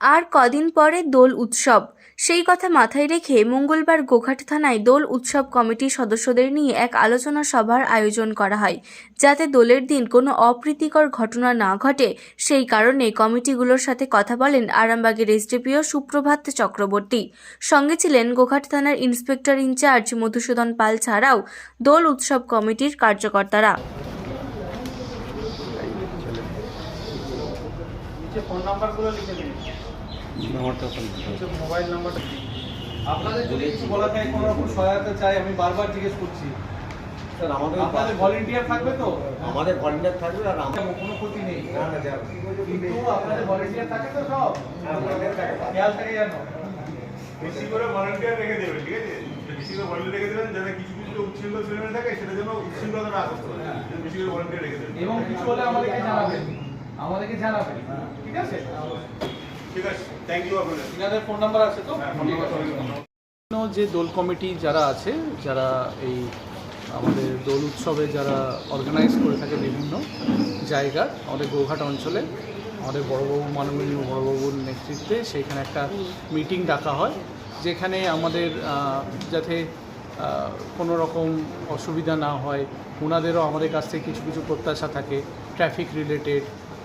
আর কদিন পরে দোল উৎসব। সেই কথা মাথায় রেখে মঙ্গলবার গোঘাট থানায় দোল উৎসব কমিটির সদস্যদের নিয়ে এক আলোচনা সভার আয়োজন করা হয়, যাতে দোলের দিন কোনো অপ্রীতিকর ঘটনা না ঘটে। সেই কারণে কমিটিগুলোর সাথে কথা বলেন আরামবাগের এসডিপিও সুপ্রভাত চক্রবর্তী। সঙ্গে ছিলেন গোঘাট থানার ইন্সপেক্টর ইনচার্জ মধুসূদন পাল ছাড়াও দোল উৎসব কমিটির কার্যকর্তারা। ফোন নাম্বারগুলো লিখে দিন। নাম্বারটা মোবাইল নাম্বারটা। আপনাদের যদি কিছু বলা থাকে কোনো রকম সহায়তা চাই আমি বারবার জিজ্ঞেস করছি। স্যার আমাদের আপনাদের ভলেন্টিয়ার থাকবে তো? আমাদের ভলেন্টিয়ার থাকবে আর আমরা কোনো ক্ষতি নেই। না না যাবে কিন্তু আপনাদের ভলেন্টিয়ার থাকে তো সব? খেয়াল থাকে জানো বেশি করে ভলান্টিয়ার রেখে দেবেন ঠিক আছে? বেশি করে ভলান্টিয়ার রেখে দেবেন যাতে কিছু কিছু ছেলেমেয়ে থাকে সেটা যেন না করতে পারে। বেশি করে ভলান্টিয়ার রেখে দেবেন। এবং কিছু হলে আমাদেরকে জানাবেন। আমাদেরকে জানাবেন। ঠিক আছে? ঠিক আছে থ্যাংক ইউ আপনাদের। ফোন নাম্বার আছে তো? হ্যাঁ, যে দোল কমিটি যারা আছে যারা এই আমাদের দোল উৎসবে যারা অর্গানাইজ করে থাকে বিভিন্ন জায়গার আমাদের গোঘাট অঞ্চলে আমাদের বড়বাবু মাননীয় বড়বাবুর নেতৃত্বে সেইখানে একটা মিটিং ডাকা হয় যেখানে আমাদের যাতে কোনো রকম অসুবিধা না হয় ওনাদেরও আমাদের কাছ থেকে কিছু কিছু প্রত্যাশা থাকে ট্রাফিক রিলেটেড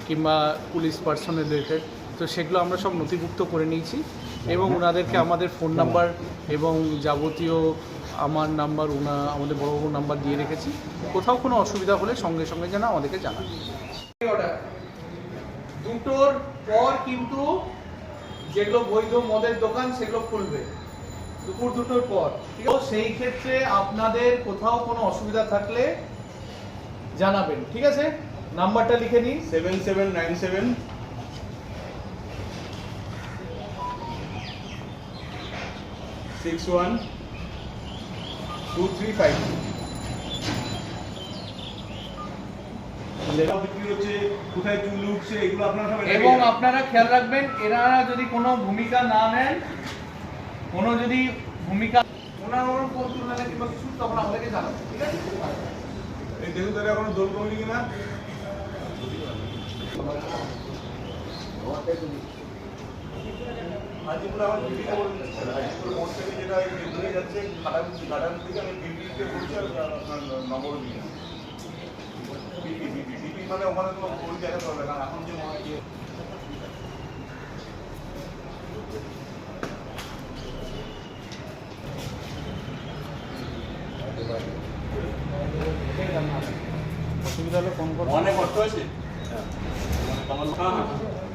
কিংবা পুলিশ পার্সন রিলেটেড তো সেগুলো আমরা সব নথিভুক্ত করে নিয়েছি এবং ওনাদেরকে আমাদের ফোন নাম্বার এবং যাবতীয় আমার নাম্বার ওনা আমাদের বড়বাবুর নাম্বার দিয়ে রেখেছি। কোথাও কোনো অসুবিধা হলে সঙ্গে সঙ্গে যেন আমাদেরকে জানান। দুটোর পর কিন্তু যেগুলো বৈধ মদের দোকান সেগুলো খুলবে। দুপুর দুটোর পর। তো সেই ক্ষেত্রে আপনাদের কোথাও কোনো অসুবিধা থাকলে জানাবেন ঠিক আছে? নাম্বারটা লিখে নিন। Seven seven nine seven six one two three five বিক্রি হচ্ছে কোথায় চুল উঠছে এগুলো আপনারা সবাই এবং আপনারা খেয়াল রাখবেন এনারা যদি কোনো ভূমিকা না নেন কোনো যদি ভূমিকা ওনার ওরকম কোন তুলনা কিংবা কিছু তখন আমাদেরকে জানাবেন ঠিক আছে? এই দেখুন তারা এখনও দোল কিনা? হাজিপুর আমার দিদিকে বলছে হাজিপুর মোড় থেকে যেটা বেরিয়ে যাচ্ছে ঘাটান ঘাটান থেকে আমি বিপিতে বলছি আর আপনার নম্বর দিকে বিপি বিপি বিপি মানে ওখানে তো হবে কারণ এখন যে মনে হয় অসুবিধা হলে ফোন করব অনেক কষ্ট আছে হ্যাঁ। হ্যাঁ।